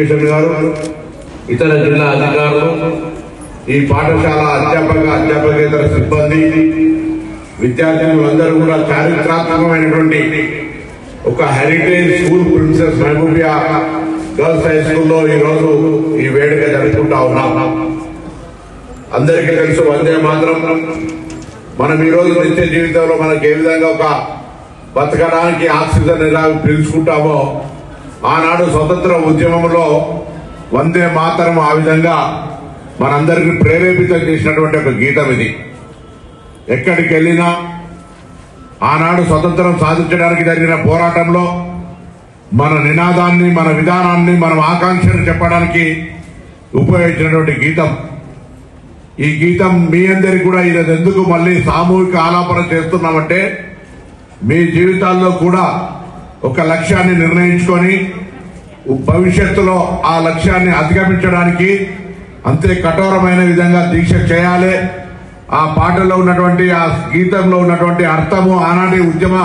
వెంకటేశ్వర గారు ఇతర జిల్లా అధికారులు ఈ పాఠశాల అధ్యాపక అధ్యాపకేతర సిబ్బంది విద్యార్థులందరూ కూడా చారిత్రాత్మకమైనటువంటి ఒక heritage school princess Mahbubia girls high స్కూల్లో ఈ రోజు ఈ వేడుక జరుపుకుంటా ఉన్నాం. అందరికీ తెలుసు వందే మాత్రం. మనం ఈరోజు నిత్య జీవితంలో మనకి ఏ విధంగా ఒక బతకడానికి ఆక్సిజన్ ఎలా పీల్చుకుంటామో ఆనాడు స్వతంత్ర ఉద్యమంలో వందే మాతరం ఆ విధంగా మనందరికీ ప్రేరేపితం చేసినటువంటి ఒక గీతం ఇది. ఎక్కడికి వెళ్ళినా ఆనాడు స్వతంత్రం సాధించడానికి జరిగిన పోరాటంలో మన నినాదాన్ని మన విధానాన్ని మనం ఆకాంక్షను చెప్పడానికి ఉపయోగించినటువంటి గీతం. ఈ గీతం మీ అందరికి కూడా ఈరోజు ఎందుకు మళ్ళీ సామూహిక ఆలాపన చేస్తున్నామంటే మీ జీవితాల్లో కూడా ఒక లక్ష్యాన్ని నిర్ణయించుకొని భవిష్యత్తులో ఆ లక్ష్యాన్ని అధిగమించడానికి అంతే కఠోరమైన విధంగా దీక్ష చేయాలి. ఆ పాటలో ఉన్నటువంటి ఆ గీతంలో ఉన్నటువంటి అర్థము ఆనాటి ఉద్యమ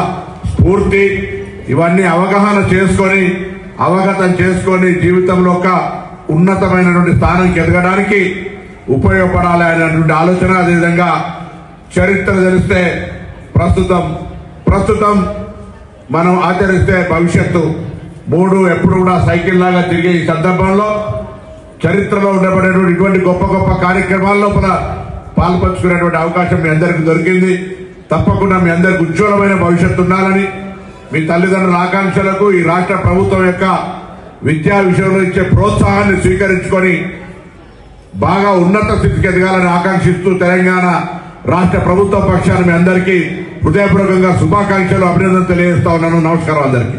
స్ఫూర్తి ఇవన్నీ అవగాహన చేసుకొని అవగతం చేసుకొని జీవితంలో ఒక ఉన్నతమైనటువంటి స్థానానికి ఎదగడానికి ఉపయోగపడాలి అనేటువంటి ఆలోచన అదేవిధంగా చరిత్ర తెలిస్తే ప్రస్తుతం ప్రస్తుతం మనం ఆచరిస్తే భవిష్యత్తు మూడు ఎప్పుడు కూడా సైకిల్ లాగా తిరిగే ఈ సందర్భంలో చరిత్రలో ఉండబడేటువంటి ఇటువంటి గొప్ప గొప్ప కార్యక్రమాల్లో కూడా పాల్పంచుకునేటువంటి అవకాశం మీ అందరికి దొరికింది. తప్పకుండా మీ అందరికి ఉజ్వలమైన భవిష్యత్తు ఉండాలని మీ తల్లిదండ్రుల ఆకాంక్షలకు ఈ రాష్ట్ర ప్రభుత్వం యొక్క విద్యా విషయంలో ఇచ్చే ప్రోత్సాహాన్ని స్వీకరించుకొని బాగా ఉన్నత స్థితికి ఎదగాలని ఆకాంక్షిస్తూ తెలంగాణ రాష్ట్ర ప్రభుత్వ పక్షాన్ని మీ అందరికీ హృదయపూర్వకంగా శుభాకాంక్షలు అభినందనలు తెలియజేస్తా ఉన్నాను నమస్కారం అందరికీ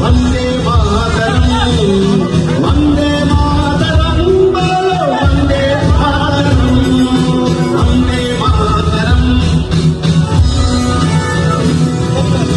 వందే